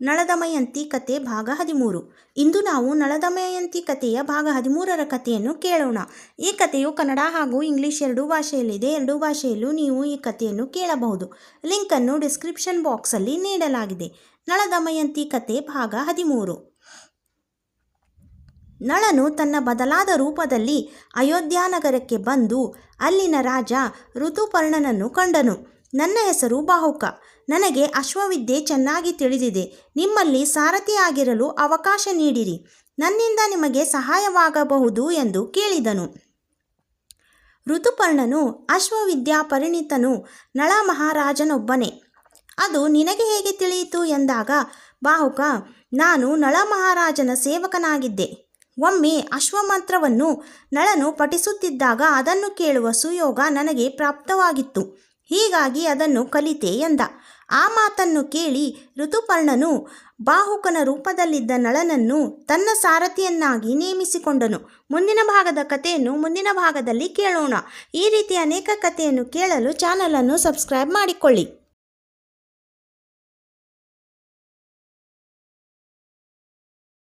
ನಳದಮಯಂತಿ ಕತೆ ಭಾಗ ಹದಿಮೂರು. ಇಂದು ನಾವು ನಳದಮಯಂತಿ ಕಥೆಯ ಭಾಗ ಹದಿಮೂರರ ಕಥೆಯನ್ನು ಕೇಳೋಣ. ಈ ಕಥೆಯು ಕನ್ನಡ ಹಾಗೂ ಇಂಗ್ಲಿಷ್ ಎರಡೂ ಭಾಷೆಯಲ್ಲಿದೆ. ಎರಡೂ ಭಾಷೆಯಲ್ಲೂ ನೀವು ಈ ಕಥೆಯನ್ನು ಕೇಳಬಹುದು. ಲಿಂಕನ್ನು ಡಿಸ್ಕ್ರಿಪ್ಷನ್ ಬಾಕ್ಸಲ್ಲಿ ನೀಡಲಾಗಿದೆ. ನಳದಮಯಂತಿ ಕತೆ ಭಾಗ ಹದಿಮೂರು. ನಳನು ತನ್ನ ಬದಲಾದ ರೂಪದಲ್ಲಿ ಅಯೋಧ್ಯಾನಗರಕ್ಕೆ ಬಂದು ಅಲ್ಲಿನ ರಾಜ ಋತುಪರ್ಣನನ್ನು ಕಂಡನು. ನನ್ನ ಹೆಸರು ಬಾಹುಕ. ನನಗೆ ಅಶ್ವವಿದ್ಯೆ ಚೆನ್ನಾಗಿ ತಿಳಿದಿದೆ. ನಿಮ್ಮಲ್ಲಿ ಸಾರಥಿಯಾಗಿರಲು ಅವಕಾಶ ನೀಡಿರಿ. ನನ್ನಿಂದ ನಿಮಗೆ ಸಹಾಯವಾಗಬಹುದು ಎಂದು ಕೇಳಿದನು. ಋತುಪರ್ಣನು ಅಶ್ವವಿದ್ಯಾ ಪರಿಣಿತನು ನಳ ಮಹಾರಾಜನೊಬ್ಬನೇ ಅದು ನಿನಗೆ ಹೇಗೆ ತಿಳಿಯಿತು ಎಂದಾಗ, ಬಾಹುಕ, ನಾನು ನಳ ಮಹಾರಾಜನ ಸೇವಕನಾಗಿದ್ದೆ. ಒಮ್ಮೆ ಅಶ್ವಮಂತ್ರವನ್ನು ನಳನು ಪಠಿಸುತ್ತಿದ್ದಾಗ ಅದನ್ನು ಕೇಳುವ ಸುಯೋಗ ನನಗೆ ಪ್ರಾಪ್ತವಾಗಿತ್ತು. ಹೀಗಾಗಿ ಅದನ್ನು ಕಲಿತೆ ಎಂದ. ಆ ಮಾತನ್ನು ಕೇಳಿ ಋತುಪರ್ಣನು ಬಾಹುಕನ ರೂಪದಲ್ಲಿದ್ದ ನಳನನ್ನು ತನ್ನ ಸಾರಥಿಯನ್ನಾಗಿ ನೇಮಿಸಿಕೊಂಡನು. ಮುಂದಿನ ಭಾಗದ ಕಥೆಯನ್ನು ಮುಂದಿನ ಭಾಗದಲ್ಲಿ ಕೇಳೋಣ. ಈ ರೀತಿ ಅನೇಕ ಕಥೆಯನ್ನು ಕೇಳಲು ಚಾನಲನ್ನು ಸಬ್ಸ್ಕ್ರೈಬ್ ಮಾಡಿಕೊಳ್ಳಿ.